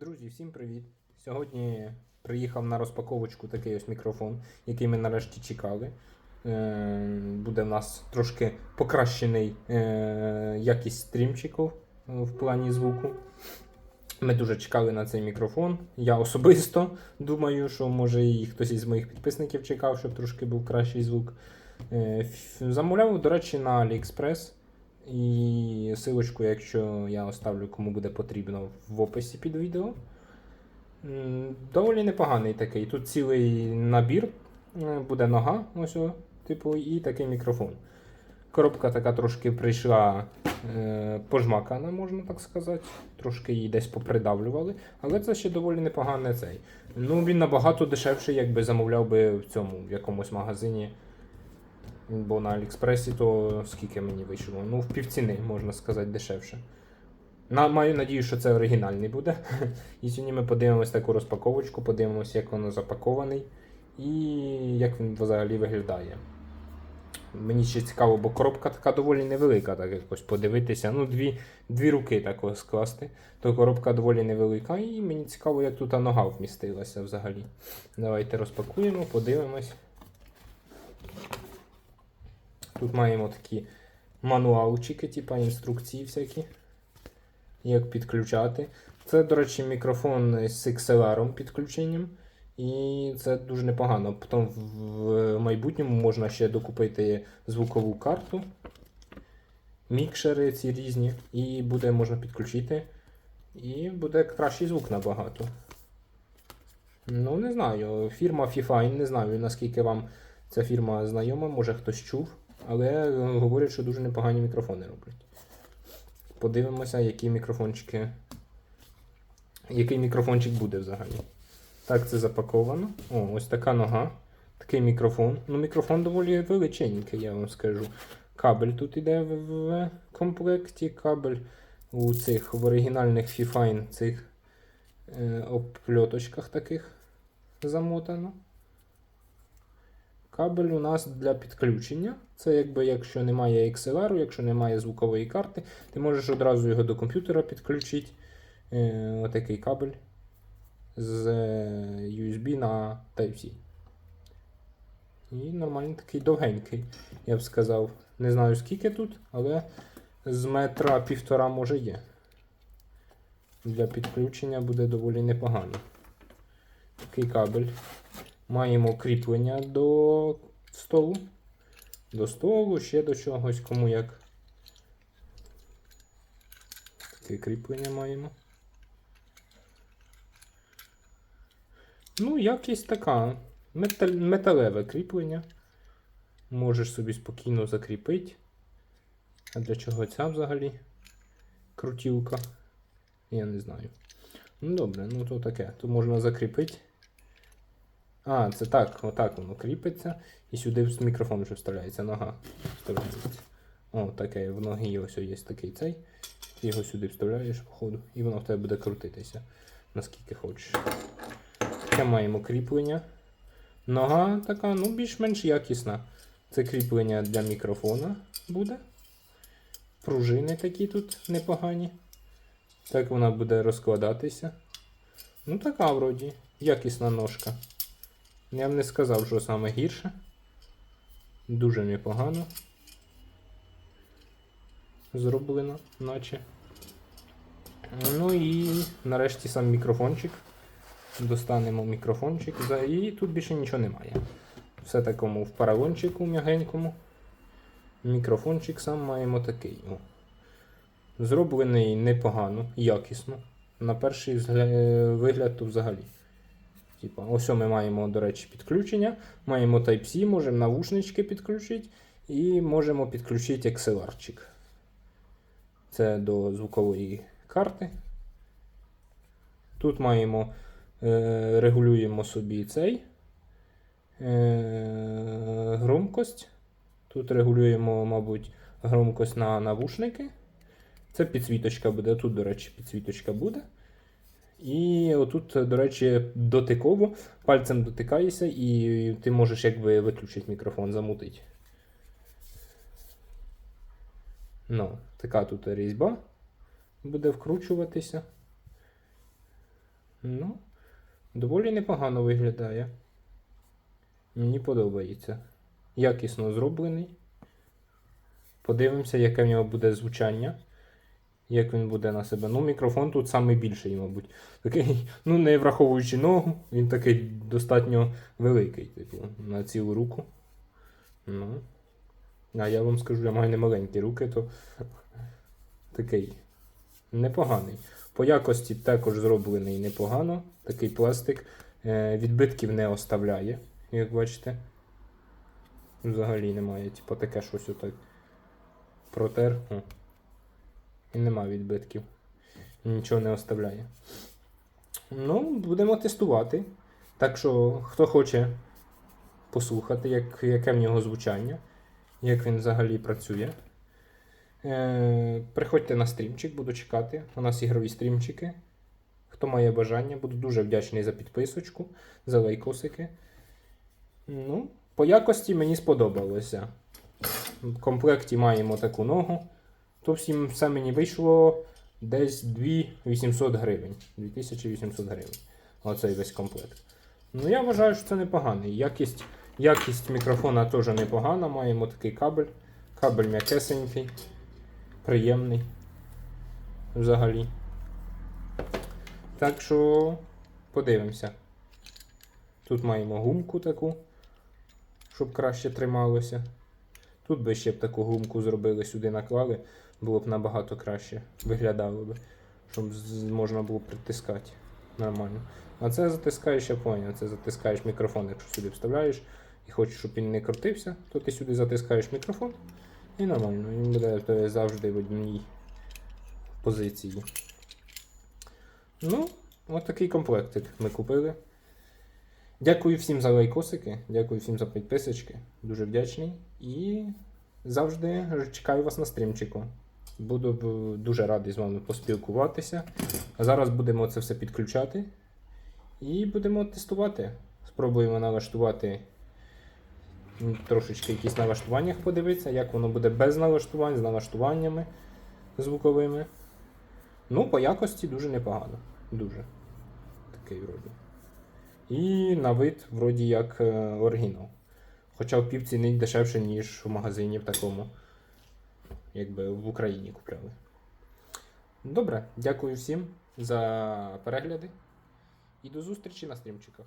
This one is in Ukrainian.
Друзі, всім привіт! Сьогодні приїхав на розпаковочку такий ось мікрофон, який ми нарешті чекали. Е, Буде в нас трошки покращений е, якість стрімчиків в плані звуку. Ми дуже чекали на цей мікрофон. Я особисто думаю, що може і хтось із моїх підписників чекав, щоб трошки був кращий звук. Е, Замовляв, до речі, на AliExpress. І силочку, якщо я оставлю, кому буде потрібно в описі під відео. Доволі непоганий такий. Тут цілий набір. Е, Буде нога, ось, типу, і такий мікрофон. Коробка така трошки прийшла е, пожмакана, можна так сказати. Трошки її десь попридавлювали, але це ще доволі непоганий цей. Ну, він набагато дешевший, якби замовляв би в цьому в якомусь магазині. Бо на Аліекспресі то скільки мені вийшло? Ну, в півціни, можна сказати, дешевше. На, маю надію, що це оригінальний буде. І сьогодні ми подивимось таку розпаковочку, подивимось, як воно запакований і як він взагалі виглядає. Мені ще цікаво, бо коробка така доволі невелика, так якось подивитися. Ну, дві, дві руки такого скласти. То коробка доволі невелика, і мені цікаво, як тут нога вмістилася взагалі. Давайте розпакуємо, подивимось. Тут маємо такі мануалчики, типа інструкції всякі, як підключати. Це, до речі, мікрофон з XLR підключенням. І це дуже непогано. Потім в майбутньому можна ще докупити звукову карту, мікшери ці різні, і буде можна підключити. І буде кращий звук набагато. Ну, не знаю. Фірма Fifine, не знаю, наскільки вам ця фірма знайома, може хтось чув, але е, говорять, що дуже непогані мікрофони роблять. Подивимося, які мікрофончики. Який мікрофончик буде взагалі. Так, це запаковано. О, ось така нога. Такий мікрофон. Ну, мікрофон доволі величенький, я вам скажу. Кабель тут іде в, комплекті. Кабель у цих в оригінальних Fifine цих е, опльоточках таких замотано. Кабель у нас для підключення. Це якби якщо немає XLR, якщо немає звукової карти, ти можеш одразу його до комп'ютера підключити. Е, отакий кабель з е, USB на Type-C. І нормальний такий довгенький, я б сказав. Не знаю скільки тут, але з метра півтора може є. Для підключення буде доволі непогано. Такий кабель. Маємо кріплення до столу. До столу, ще до чогось, кому як. Таке кріплення маємо. Ну, якість така. Метал, металеве кріплення. Можеш собі спокійно закріпити. А для чого ця взагалі крутілка? Я не знаю. Ну добре, ну то таке. То можна закріпити. А, це так, отак воно кріпиться. І сюди мікрофон вже вставляється, нога вставляється. О, таке в ноги ось є такий цей. Ти його сюди вставляєш, походу, і воно в тебе буде крутитися, наскільки хочеш. Таке маємо кріплення. Нога така, ну, більш-менш якісна. Це кріплення для мікрофона буде. Пружини такі тут непогані. Так вона буде розкладатися. Ну, така вроді. Якісна ножка. Я б не сказав, що саме гірше. Дуже непогано. Зроблено, наче. Ну і нарешті сам мікрофончик. Достанемо мікрофончик. І тут більше нічого немає. Все такому в паралончику м'ягенькому. Мікрофончик сам маємо такий. О. Зроблений непогано, якісно. На перший вигляд то взагалі. Типа, ось ми маємо, до речі, підключення. Маємо Type-C, можемо навушнички підключити. І можемо підключити XLR-чик. Це до звукової карти. Тут маємо е, регулюємо собі цей е, громкость. Тут регулюємо, мабуть, громкость на навушники. Це підсвіточка буде. Тут, до речі, підсвіточка буде. І отут, до речі, дотиково пальцем дотикаєшся, і ти можеш якби виключити мікрофон, замутити. Ну, така тут різьба буде вкручуватися. Ну, доволі непогано виглядає. Мені подобається. Якісно зроблений. Подивимося, яке в нього буде звучання. Як він буде на себе. Ну, мікрофон тут найбільший, мабуть. Такий, ну, не враховуючи ногу, він такий достатньо великий, типу, на цілу руку. Ну. А я вам скажу, я маю не маленькі руки, то такий непоганий. По якості також зроблений непогано. Такий пластик. Е, відбитків не оставляє, як бачите. Взагалі немає. Типу таке щось отак. Протер. І нема відбитків. Нічого не оставляє. Ну, будемо тестувати. Так що, хто хоче послухати, як, яке в нього звучання, як він взагалі працює. Е, приходьте на стрімчик, буду чекати. У нас ігрові стрімчики. Хто має бажання, буду дуже вдячний за підписочку, за лайкосики. Ну, по якості мені сподобалося. В комплекті маємо таку ногу. То всім все мені вийшло десь 2800 гривень. 2800 гривень. Оцей весь комплект. Ну, я вважаю, що це непоганий. Якість, якість мікрофона теж непогана. Маємо такий кабель. Кабель м'якесенький, приємний. Взагалі. Так що подивимося. Тут маємо гумку таку, щоб краще трималося. Тут би ще б таку гумку зробили, сюди наклали, було б набагато краще виглядало би, щоб можна було притискати нормально. А це затискаєш, я це затискаєш мікрофон, якщо сюди вставляєш і хочеш, щоб він не крутився, то ти сюди затискаєш мікрофон і нормально. Він буде завжди в одній позиції. Ну, от такий комплектик ми купили. Дякую всім за лайкосики, дякую всім за підписочки. Дуже вдячний. І завжди чекаю вас на стрімчику. Буду дуже радий з вами поспілкуватися. А зараз будемо це все підключати і будемо тестувати. Спробуємо налаштувати трошечки якісь налаштуваннях подивитися, як воно буде без налаштувань, з налаштуваннями звуковими. Ну, по якості дуже непогано. Дуже. Такий вроді. І на вид, вроді як е, оригінал. Хоча в півці не дешевше, ніж в магазині в такому, якби в Україні купляли. Добре, дякую всім за перегляди. І до зустрічі на стрімчиках.